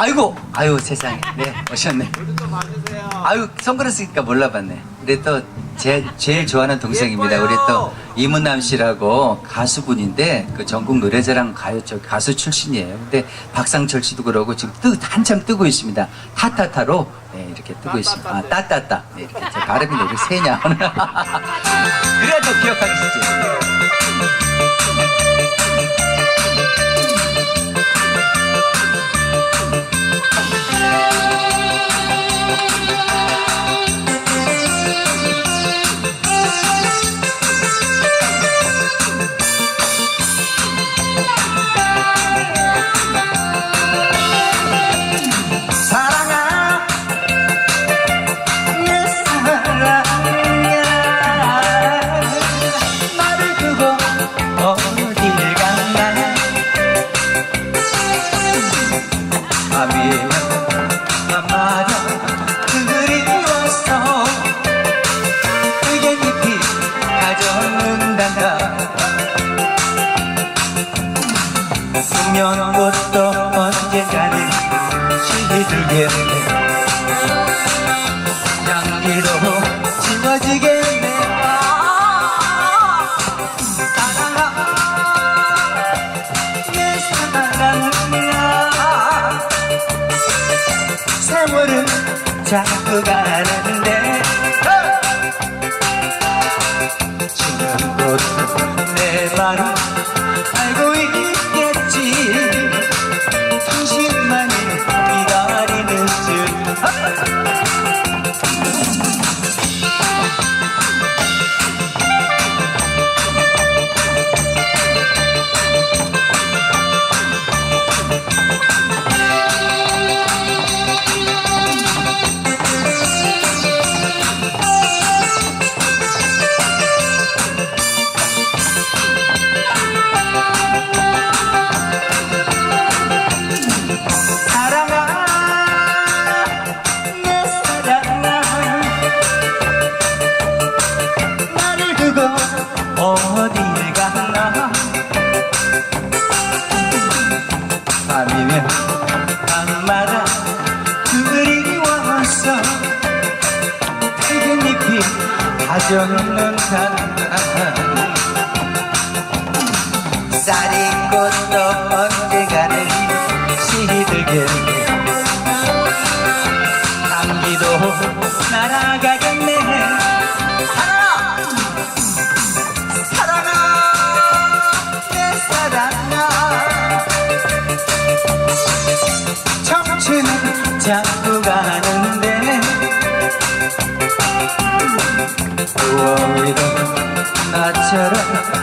아이고, 아유 세상에, 네 오셨네. 아유 선글라스 끼니까 몰라봤네. 근데 또제 제일 좋아하는 동생입니다. 우리 또 이문남 씨라고 가수분인데 그 전국 노래자랑 가요 저 가수 출신이에요. 근데 박상철 씨도 그러고 지금 뜨 한참 뜨고 있습니다. 타타타로 네, 이렇게 뜨고 있습니다. 아 따따따. 네, 이렇게 제 발음이 내리 세냐. 그래도 기억하시지. 숙면꽃도 언젠가는 시들겠네 향기도 지워지겠네. 아, 사랑아 내 사랑아 세월은 자꾸 가는데. 지는 곳도 내 마음 밤이면 밤마다 그리워서 붉은 잎이 가져놓는다 쌀이 꽃도 언젠가는 시들겠네 감기도 날아가겠네 청춘은 자꾸 가는데 우월이도 나처럼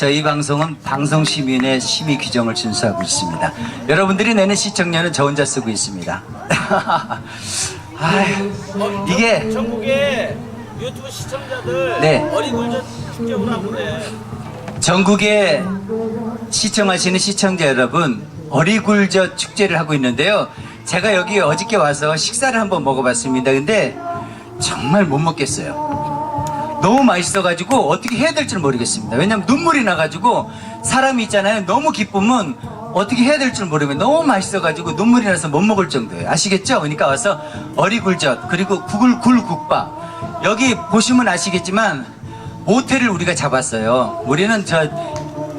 저희 방송은 방송 시민의 심의 규정을 준수하고 있습니다. 여러분들이 내는 시청료는 저 혼자 쓰고 있습니다. 아휴, 이게 전국의 유튜브 시청자들 네. 어리굴젓 축제구나 보네. 전국에 시청하시는 시청자 여러분 어리굴젓 축제를 하고 있는데요. 제가 여기 어저께 와서 식사를 한번 먹어봤습니다. 근데 정말 못 먹겠어요. 너무 맛있어가지고 어떻게 해야 될지 모르겠습니다. 왜냐면 눈물이 나가지고 사람이 있잖아요. 너무 기쁘면 어떻게 해야 될지 모르면 너무 맛있어가지고 눈물이 나서 못 먹을 정도예요. 아시겠죠? 그러니까 와서 어리굴젓 그리고 구글굴 국밥 여기 보시면 아시겠지만 모텔을 우리가 잡았어요. 우리는 저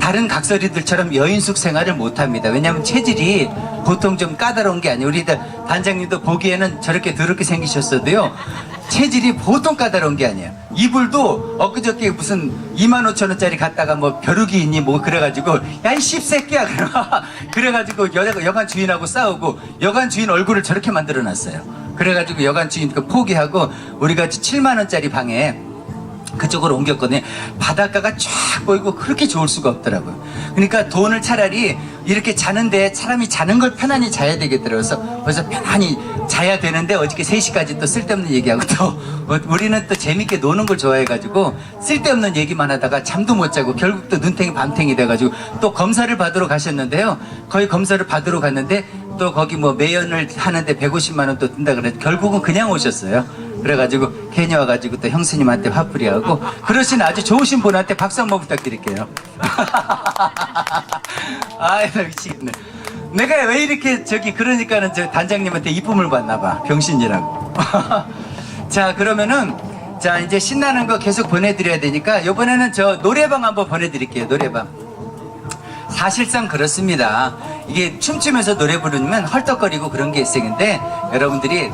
다른 각설이들처럼 여인숙 생활을 못합니다. 왜냐하면 체질이 보통 좀 까다로운 게 아니에요. 우리 단장님도 보기에는 저렇게 더럽게 생기셨어도요. 체질이 보통 까다로운 게 아니에요. 이불도 엊그저께 무슨 2만 5천 원짜리 갖다가 뭐 벼룩이 있니 뭐 그래가지고 야 이 씹새끼야 그래 그래가지고 여, 여관 주인하고 싸우고 여관 주인 얼굴을 저렇게 만들어놨어요. 그래가지고 여관 주인 그 포기하고 우리가 7만 원짜리 방에 그쪽으로 옮겼거든요. 바닷가가 쫙 보이고 그렇게 좋을 수가 없더라고요. 그러니까 돈을 차라리 이렇게 자는데 사람이 자는 걸 편안히 자야 되겠더라고요. 그래서 그래서 편안히 자야 되는데 어저께 3시까지 또 쓸데없는 얘기하고 또 어, 우리는 또 재밌게 노는 걸 좋아해가지고 쓸데없는 얘기만 하다가 잠도 못 자고 결국 또 눈탱이 밤탱이 돼가지고 또 검사를 받으러 가셨는데요. 거의 검사를 받으러 갔는데 또 거기 뭐 매연을 하는데 150만 원 또 든다 그래 결국은 그냥 오셨어요. 그래가지고 괜히 와가지고 또 형수님한테 화풀이하고 그러신 아주 좋으신 분한테 박수 한번 부탁드릴게요. 아이 나 미치겠네. 내가 왜 이렇게 저기 그러니까는 저 단장님한테 이쁨을 받나 봐 병신이라고. 자 그러면은 자 이제 신나는 거 계속 보내드려야 되니까 이번에는 저 노래방 한번 보내드릴게요 노래방. 사실상 그렇습니다. 이게 춤추면서 노래 부르면 헐떡거리고 그런 게 있었는데 여러분들이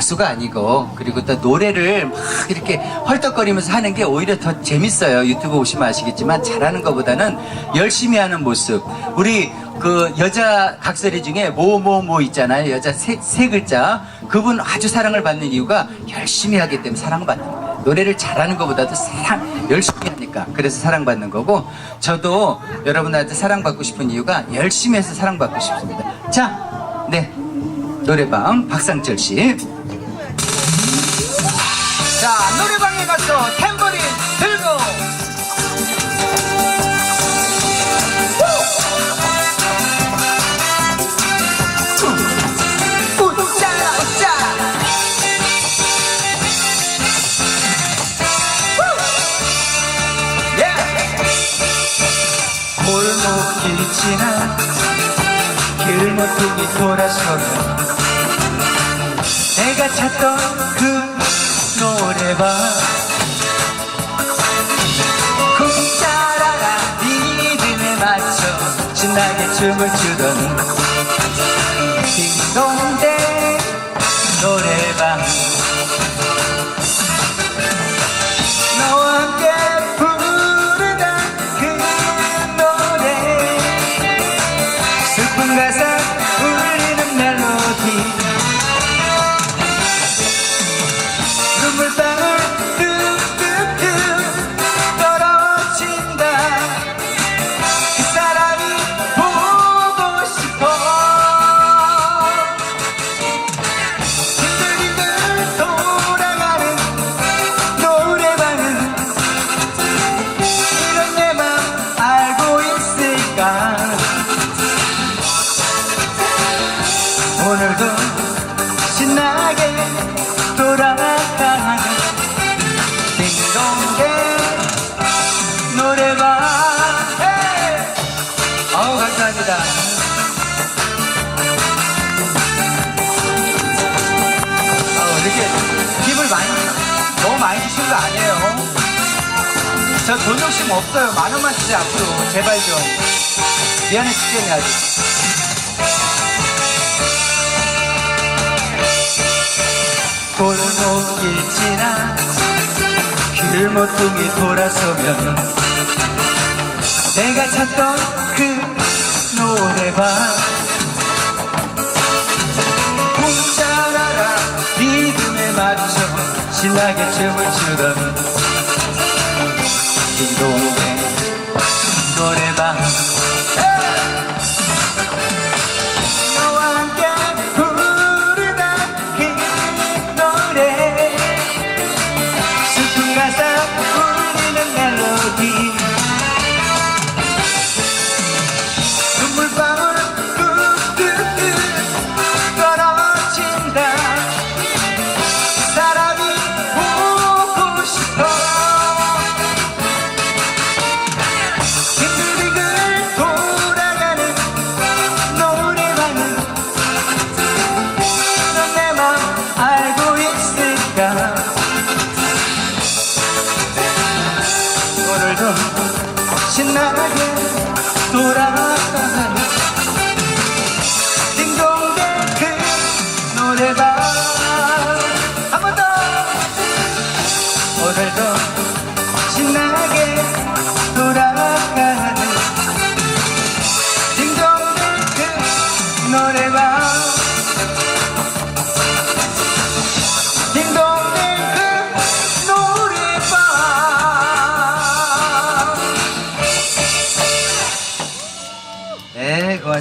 가수가 아니고 그리고 또 노래를 막 이렇게 헐떡거리면서 하는 게 오히려 더 재밌어요. 유튜브 보시면 아시겠지만 잘하는 것보다는 열심히 하는 모습. 우리 그 여자 각설이 중에 모모모 있잖아요. 여자 세, 세 글자. 그분 아주 사랑을 받는 이유가 열심히 하기 때문에 사랑을 받는 거예요. 노래를 잘하는 것보다도 사랑 열심히 하니까 그래서 사랑받는 거고 저도 여러분한테 사랑받고 싶은 이유가 열심히 해서 사랑받고 싶습니다. 자, 네 노래방 박상철 씨. 자 노래방에 가서 탬버린 들고. 웃자 웃자. 예! 골목길 지나 길모퉁이 돌아서면 내가 찾던 그 노래방 쿵짜라라 리듬에 맞춰 신나게 춤을 추던 딩동댕 노래방. 너와 함께 부르던 그 노래. 슬픈 가사 아니에요. 저돈 욕심 없어요. 만 원만 주세요 앞으로. 제발 좀. 미안해 죽겠네 아주 골목길 지나 길모퉁이 돌아서면 내가 찾던 그 노래방 신나게 춤을 추던 딩동댕 노래방 오늘도 신나게 돌아가는